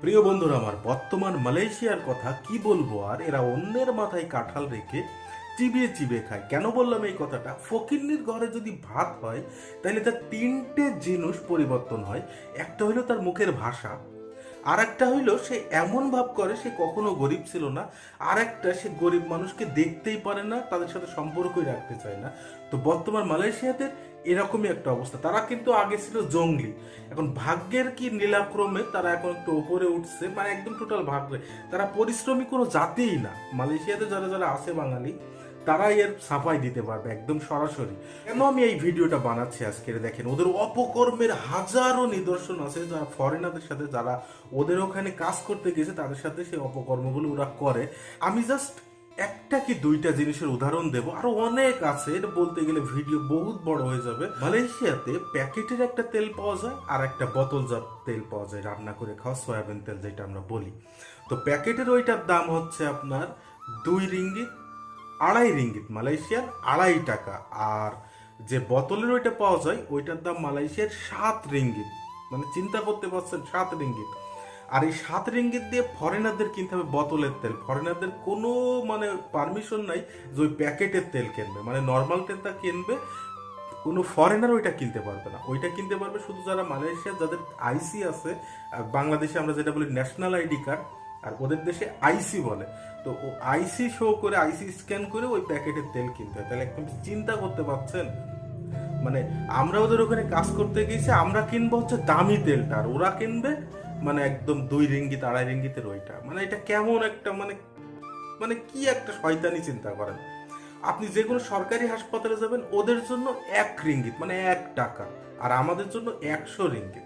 প্রিয় বন্ধুরা, আমার বর্তমান মালয়েশিয়ার কথা কি বলব? আর এরা অন্যের মাথায় কাঁঠাল রেখে চিবিয়ে চিবিয়ে খায়। কেন বললাম এই কথাটা? ফকিন্নির ঘরে যদি ভাত হয় তাহলে তার তিনটে জিনিস পরিবর্তন হয়। একটা হলো তার মুখের ভাষা আর একটা হইল, সে এমন ভাব করে, সে কখনো গরিব ছিল না। আর একটা সে গরিব মানুষকে দেখতেই পারে না, তাদের সাথে সম্পর্কই রাখতে চায় না। তো বর্তমান মালয়েশিয়াদের এরকমই একটা অবস্থা। তারা কিন্তু আগে ছিল জঙ্গলি। এখন ভাগ্যের কি নীলাক্রমে তারা এখন একটু ওপরে উঠছে মানে একদম টোটাল ভাগ্যে। তারা পরিশ্রমী কোনো জাতিই না। মালয়েশিয়াতে যারা যারা আছে বাঙালি তারাই এর সাফাই দিতে পারবে একদম সরাসরি। কেন আমি এই ভিডিওটা বানাচ্ছি আজকে? দেখেন, ওদের অপকর্মের হাজারো নিদর্শন আছে যারা ফরেনারদের সাথে, যারা ওদের ওখানে কাজ করতে গেছে, তাদের সাথে সেই অপকর্মগুলো ওরা করে। আমি জাস্ট একটা কি দুইটা জিনিসের উদাহরণ দেব। আরও অনেক আছে, এটা বলতে গেলে ভিডিও বহুত বড় হয়ে যাবে। মালয়েশিয়াতে প্যাকেটের একটা তেল পাওয়া যায়, আর একটা বোতলজাত তেল পাওয়া যায়, রান্না করে খাওয়া সয়াবিন তেল, যেটা আমরা বলি। তো প্যাকেটের ওইটার দাম হচ্ছে আপনার দুই রিঙ্গিত আড়াই রিঙ্গিত, মালয়েশিয়ার আড়াই টাকা। আর যে বোতলের ওইটা পাওয়া যায়, ওইটার দাম মালয়েশিয়ার সাত রিঙ্গিত। মানে চিন্তা করতে পারছেন, সাত রিঙ্গিত। আর এই সাত রিঙ্গিত দিয়ে ফরেনারদের কিনতে হবে বোতলের তেল। ফরেনারদের কোনো মানে পারমিশন নাই যে ওই প্যাকেটের তেল কিনবে। মানে নর্মাল তেলটা কিনবে, কোনো ফরেনার ওইটা কিনতে পারবে না। ওইটা কিনতে পারবে শুধু যারা মালয়েশিয়া যাদের আইসি আছে বাংলাদেশে আমরা যেটা বলি ন্যাশনাল আইডি কার্ড আর ওদের দেশে আইসি বলে। তো ও আইসি শো করে আইসি স্ক্যান করে ওই প্যাকেটের তেল কিনতে হয়। তাহলে একদম চিন্তা করতে পারছেন? মানে আমরা ওদের ওখানে কাজ করতে গেছি আমরা কিনবো হচ্ছে দামি তেলটা। আর ওরা কিনবে মানে একদম দুই রিঙ্গিত, আড়াই রিঙ্গিতের ওইটা। মানে এটা কেমন একটা মানে মানে কি একটা শয়তানি চিন্তা করেন? আপনি যে কোনো সরকারি হাসপাতালে যাবেন, ওদের জন্য এক রিঙ্গিত মানে এক টাকা। আর আমাদের জন্য একশো রিঙ্গিত।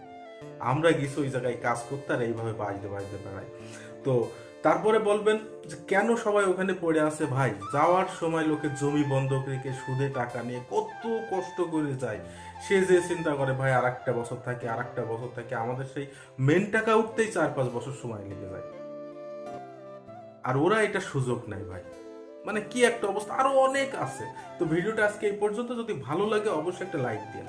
আমরা গেছি ওই জায়গায় কাজ করতে আর এইভাবে বাজতে বাজতে বেড়াই। তো তারপরে বলবেন যে কেন সবাই ওখানে পড়ে আছে? ভাই, যাওয়ার সময় লোকে জমি বন্ধক রেখে সুদে টাকা নিয়ে কত কষ্ট করে যায়। সে যে চিন্তা করে, ভাই আর একটা বছর থাকে আর একটা বছর থাকে। আমাদের সেই মেন টাকা উঠতেই চার পাঁচ বছর সময় লেগে যায়। আর ওরা এটা সুযোগ নাই ভাই। মানে কি একটা অবস্থা। আরও অনেক আছে। তো ভিডিওটা আজকে এই পর্যন্ত। যদি ভালো লাগে, অবশ্যই একটা লাইক দিন